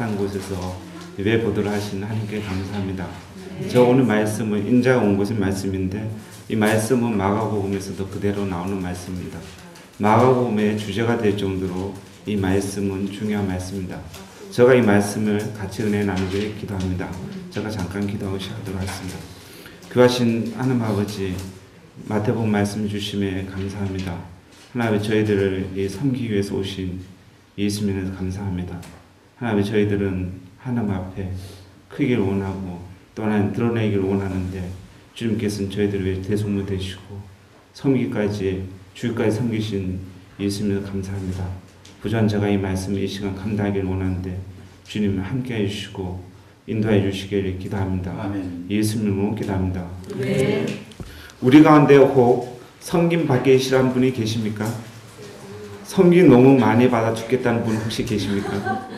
한 곳에서 예배 보도록 하신 하나님께 감사합니다. 저 오늘 말씀은 인자가 온 곳의 말씀인데 이 말씀은 마가복음에서도 그대로 나오는 말씀입니다. 마가복음의 주제가 될 정도로 이 말씀은 중요한 말씀입니다. 제가 이 말씀을 같이 은혜 나누길 기도합니다. 제가 잠깐 기도하고 시작하도록 하겠습니다. 귀하신 하나님 아버지 마태복음 말씀 주심에 감사합니다. 하나님 저희들을 이 섬기기 위해서 오신 예수님에 감사합니다. 하나님 저희들은 하나님 앞에 크기를 원하고 또 하나님 드러내기를 원하는데 주님께서는 저희들을 위해 대속무 되시고 섬기까지 주까지 섬기신 예수님을 감사합니다. 부전 제가 이 말씀을 이 시간 감당하기를 원하는데 주님 함께 해 주시고 인도해 주시기를 기도합니다. 아멘. 예수님으로 기도합니다. 우리 가운데 혹 섬김 받기 싫어하는 분이 계십니까? 섬김 너무 많이 받아 죽겠다는 분 혹시 계십니까?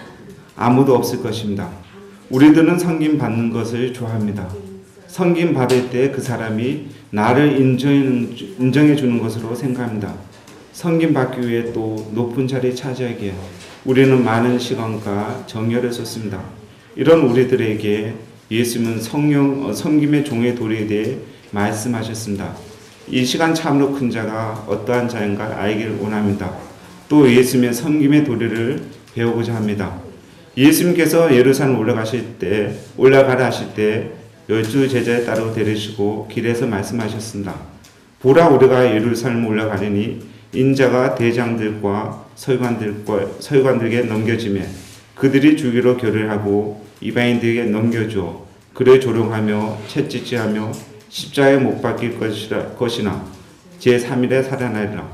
아무도 없을 것입니다. 우리들은 섬김 받는 것을 좋아합니다. 섬김 받을 때 그 사람이 나를 인정, 인정해 주는 것으로 생각합니다. 섬김 받기 위해 또 높은 자리에 차지하기에 우리는 많은 시간과 정열을 썼습니다. 이런 우리들에게 예수님은 성령 어, 섬김의 종의 도리에 대해 말씀하셨습니다. 이 시간 참으로 큰 자가 어떠한 자인가 알기를 원합니다. 또 예수님의 섬김의 도리를 배우고자 합니다. 예수님께서 예루살렘 올라가실 때 올라가라 하실 때 열두 제자에 따르고 데리시고 길에서 말씀하셨습니다. 보라 우리가 예루살렘 올라가려니 인자가 대장들과 서기관들과 서기관들에게 넘겨지매 그들이 주기로 결의하고 이방인들에게 넘겨줘 그를 조롱하며 채찍질하며 십자가에 못 박힐 것이라, 것이나 제3일에 살아나리라.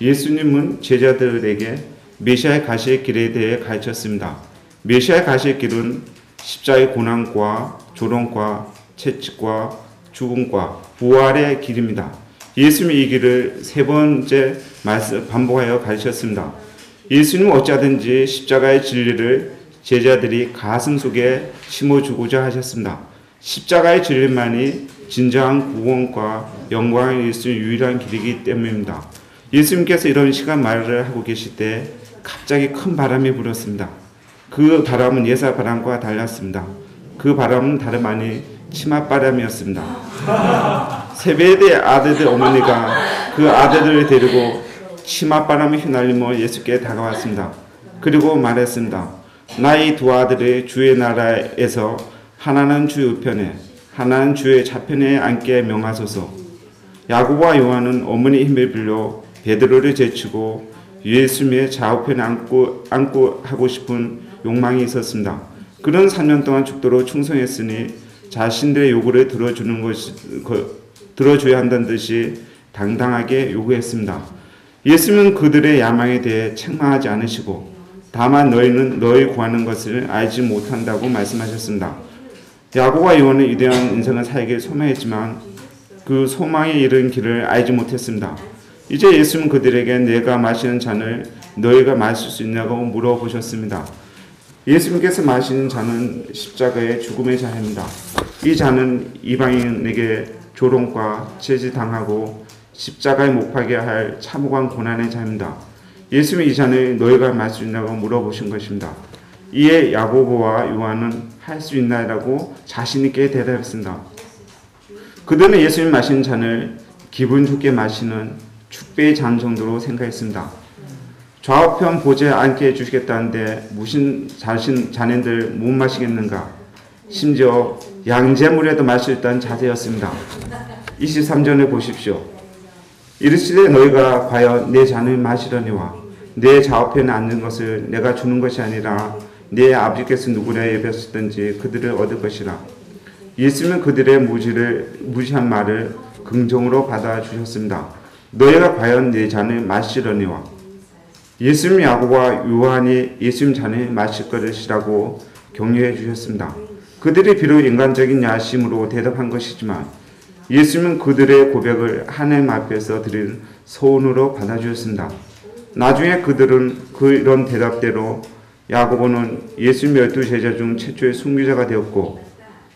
예수님은 제자들에게 메시아의 가실 길에 대해 가르쳤습니다. 메시아의 가실 길은 십자의 고난과 조롱과 채찍과 죽음과 부활의 길입니다. 예수님이 이 길을 세 번째 말씀 반복하여 가르쳤습니다. 예수님은 어찌하든지 십자가의 진리를 제자들이 가슴 속에 심어주고자 하셨습니다. 십자가의 진리만이 진정한 구원과 영광을 일수 유일한 길이기 때문입니다. 예수님께서 이런 시간 말을 하고 계실 때 갑자기 큰 바람이 불었습니다. 그 바람은 예사 바람과 달랐습니다. 그 바람은 다름 아니 치맛바람이었습니다. 세베대 아들들 어머니가 그 아들들을 데리고 치맛바람이 휘날리며 예수께 다가왔습니다. 그리고 말했습니다. 나의 두 아들이 주의 나라에서 하나는 주 우편에 하나는 주의 좌편에 앉게 명하소서. 야고보와 요한은 어머니 힘을 빌려 베드로를 제치고 예수님의 좌우편에 앉고, 앉고 하고 싶은 욕망이 있었습니다. 그런 3년 동안 죽도록 충성했으니 자신들의 요구를 들어주는 것이 그, 들어줘야 한다는 듯이 당당하게 요구했습니다. 예수님은 그들의 야망에 대해 책망하지 않으시고 다만 너희는 너희 구하는 것을 알지 못한다고 말씀하셨습니다. 야고와 요한은 위대한 인생을 살길 소망했지만 그 소망에 이른 길을 알지 못했습니다. 이제 예수님은 그들에게 내가 마시는 잔을 너희가 마실 수 있냐고 물어보셨습니다. 예수님께서 마시는 잔은 십자가의 죽음의 잔입니다. 이 잔은 이방인에게 조롱과 제지당하고 십자가에 못 박게 할 참혹한 고난의 잔입니다. 예수님이 이 잔을 너희가 마실 수 있냐고 물어보신 것입니다. 이에 야고보와 요한은 할 수 있나라고 자신 있게 대답했습니다. 그들은 예수님 마신 잔을 기분 좋게 마시는 축배의 잔 정도로 생각했습니다. 좌우편 보좌에 앉게 해주시겠다는데 무슨 자신 자네들 못 마시겠는가? 심지어 양재물에도 마실 수 있다는 자세였습니다. 23절에 보십시오. 이르시되 너희가 과연 내 잔을 마시려니와 내 좌우편에 앉는 것을 내가 주는 것이 아니라 내 아버지께서 누구나 예배하셨든지 그들을 얻을 것이라. 예수님은 그들의 무지를 무시한 말을 긍정으로 받아 주셨습니다. 너희가 과연 내 잔을 마시려니와 예수님 야고보와 요한이 예수님 잔을 마실 것이라고 격려해 주셨습니다. 그들이 비록 인간적인 야심으로 대답한 것이지만 예수님은 그들의 고백을 하나님 앞에서 드린 소원으로 받아주셨습니다. 나중에 그들은 그 이런 대답대로 야고보는 예수님 열두 제자 중 최초의 순교자가 되었고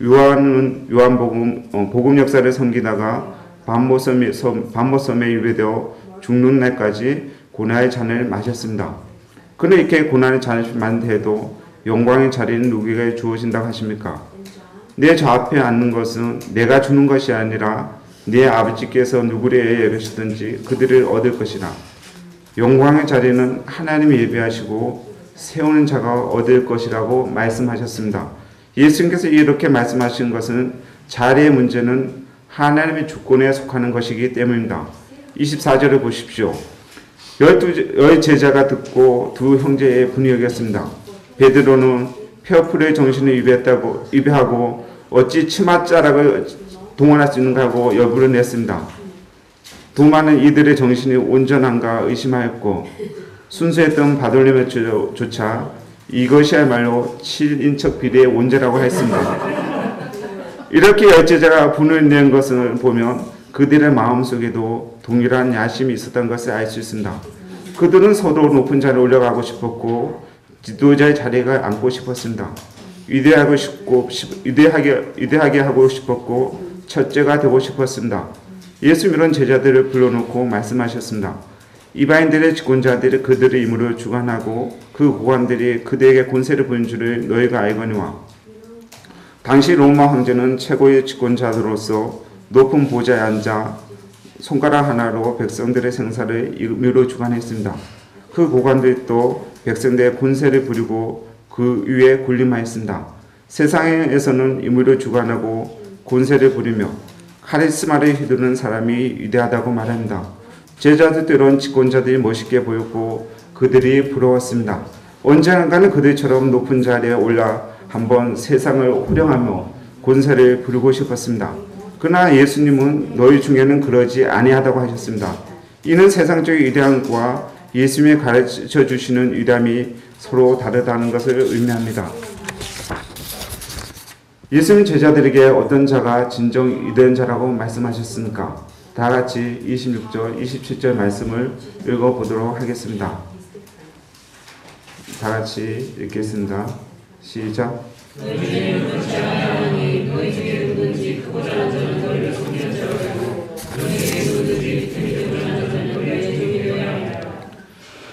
요한은 요한복음 어, 복음 역사를 섬기다가 반모섬에 반모섬에 유배되어 죽는 날까지 고난의 잔을 마셨습니다. 그는 이렇게 고난의 잔을 마는데도 영광의 자리는 누구에게 주어진다고 하십니까? 내저 앞에 앉는 것은 내가 주는 것이 아니라 내 아버지께서 누구를 예배시든지 그들을 얻을 것이라. 영광의 자리는 하나님이 예배하시고 세우는 자가 얻을 것이라고 말씀하셨습니다. 예수님께서 이렇게 말씀하신 것은 자리의 문제는 하나님의 주권에 속하는 것이기 때문입니다. 24절을 보십시오. 열두 열 제자가 듣고 두 형제의 분이었습니다. 베드로는 폐어풀의 정신을 위배했다고 위배하고 어찌 치맛자락을 동원할 수 있는가 하고 여부를 냈습니다. 도마는 이들의 정신이 온전한가 의심하였고 순수했던 바돌림의조차 이것이야말로 7인척 비례의 온재라고 했습니다. 이렇게 열제자가 분을 낸 것을 보면 그들의 마음속에도 동일한 야심이 있었던 것을 알 수 있습니다. 그들은 서로 높은 자리에 올라가고 싶었고 지도자의 자리가 앉고 싶었습니다. 위대하고 싶고 위대하게 위대하게 하고 싶었고 첫째가 되고 싶었습니다. 예수님 이런 제자들을 불러놓고 말씀하셨습니다. 이방인들의 집권자들이 그들의 임무를 주관하고 그 고관들이 그들에게 권세를 부린 줄을 너희가 알거니와 당시 로마 황제는 최고의 집권자로서 높은 보좌에 앉아 손가락 하나로 백성들의 생사를 임무로 주관했습니다. 그 고관들이 또 백성들의 권세를 부리고 그 위에 군림하였습니다. 세상에서는 임무를 주관하고 권세를 부리며 카리스마를 휘두르는 사람이 위대하다고 말합니다. 제자들 때론 집권자들이 멋있게 보였고 그들이 부러웠습니다. 언젠가는 그들처럼 높은 자리에 올라 한번 세상을 호령하며 권세를 부르고 싶었습니다. 그러나 예수님은 너희 중에는 그러지 아니하다고 하셨습니다. 이는 세상적인 위대함과 예수님이 가르쳐 주시는 위대함이 서로 다르다는 것을 의미합니다. 예수님 제자들에게 어떤 자가 진정 위대한 자라고 말씀하셨습니까? 다 같이 26절, 27절 말씀을 읽어보도록 하겠습니다. 다 같이 읽겠습니다. 시작.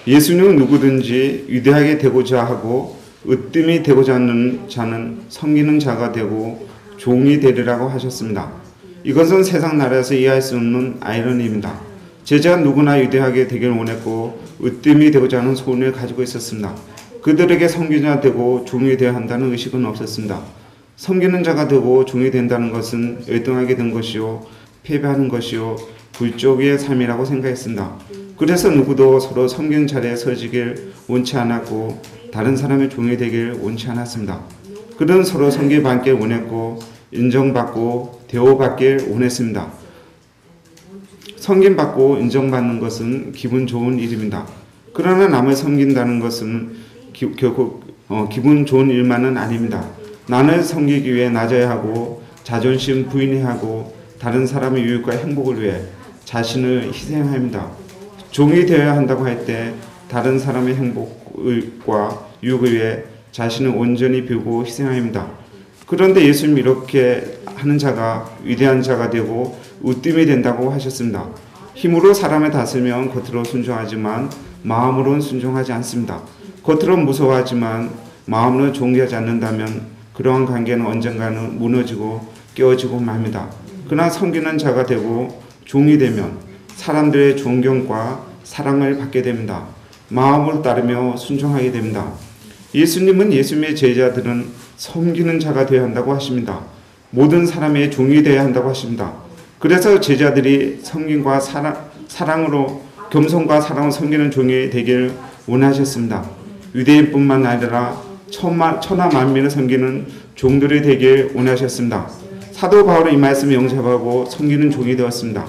예수는 누구든지 위대하게 되고자 하고 으뜸이 되고자 하는 자는 섬기는 자가 되고 종이 되리라고 하셨습니다. 이것은 세상 나라에서 이해할 수 없는 아이러니입니다. 제자가 누구나 위대하게 되길 원했고 으뜸이 되고자 하는 소원을 가지고 있었습니다. 그들에게 섬기자 되고 종이 되어야 한다는 의식은 없었습니다. 섬기는 자가 되고 종이 된다는 것은 열등하게 된 것이요 패배하는 것이요 불족의 삶이라고 생각했습니다. 그래서 누구도 서로 섬기는 자리에 서지길 원치 않았고 다른 사람의 종이 되길 원치 않았습니다. 그들은 서로 섬김받길 원했고 인정받고 대우받길 원했습니다. 섬김받고 인정받는 것은 기분 좋은 일입니다. 그러나 남을 섬긴다는 것은 기, 결국 어, 기분 좋은 일만은 아닙니다. 나를 섬기기 위해 낮아야 하고 자존심 부인해야 하고 다른 사람의 유익과 행복을 위해 자신을 희생해야 합니다. 종이 되어야 한다고 할 때 다른 사람의 행복과 유익을 위해 자신을 온전히 비우고 희생합니다. 그런데 예수님 이렇게 하는 자가 위대한 자가 되고 우뜸이 된다고 하셨습니다. 힘으로 사람을 다스면 겉으로 순종하지만 마음으로는 순종하지 않습니다. 겉으로 무서워하지만 마음으로 존경하지 않는다면 그러한 관계는 언젠가는 무너지고 깨어지고 맙니다. 그러나 섬기는 자가 되고 종이 되면 사람들의 존경과 사랑을 받게 됩니다. 마음으로 따르며 순종하게 됩니다. 예수님은 예수님의 제자들은 섬기는 자가 되어야 한다고 하십니다. 모든 사람의 종이 되어야 한다고 하십니다. 그래서 제자들이 섬김과 사랑, 사랑으로 겸손과 사랑을 섬기는 종이 되길 원하셨습니다. 유대인뿐만 아니라 천하 만민을 섬기는 종들이 되길 원하셨습니다. 사도 바울은 이 말씀을 영접하고 섬기는 종이 되었습니다.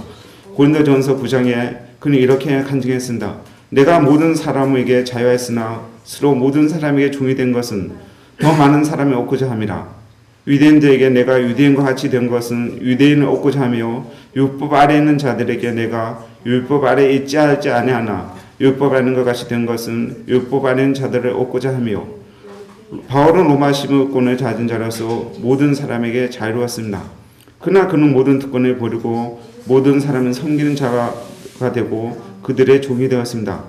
고린도전서 9장에 그는 이렇게 간증했습니다. 내가 모든 사람에게 자유했으나 스스로 모든 사람에게 종이 된 것은 더 많은 사람이 얻고자 함이라. 유대인들에게 내가 유대인과 같이 된 것은 유대인을 얻고자 하며 율법 아래 있는 자들에게 내가 율법 아래 있지 않지 아니하나 율법 아래 것 같이 된 것은 율법 아래 자들을 얻고자 하며 바울은 로마 시민권을 가진 자로서 모든 사람에게 자유로웠습니다. 그러나 그는 모든 특권을 버리고 모든 사람을 섬기는 자가 되고 그들의 종이 되었습니다.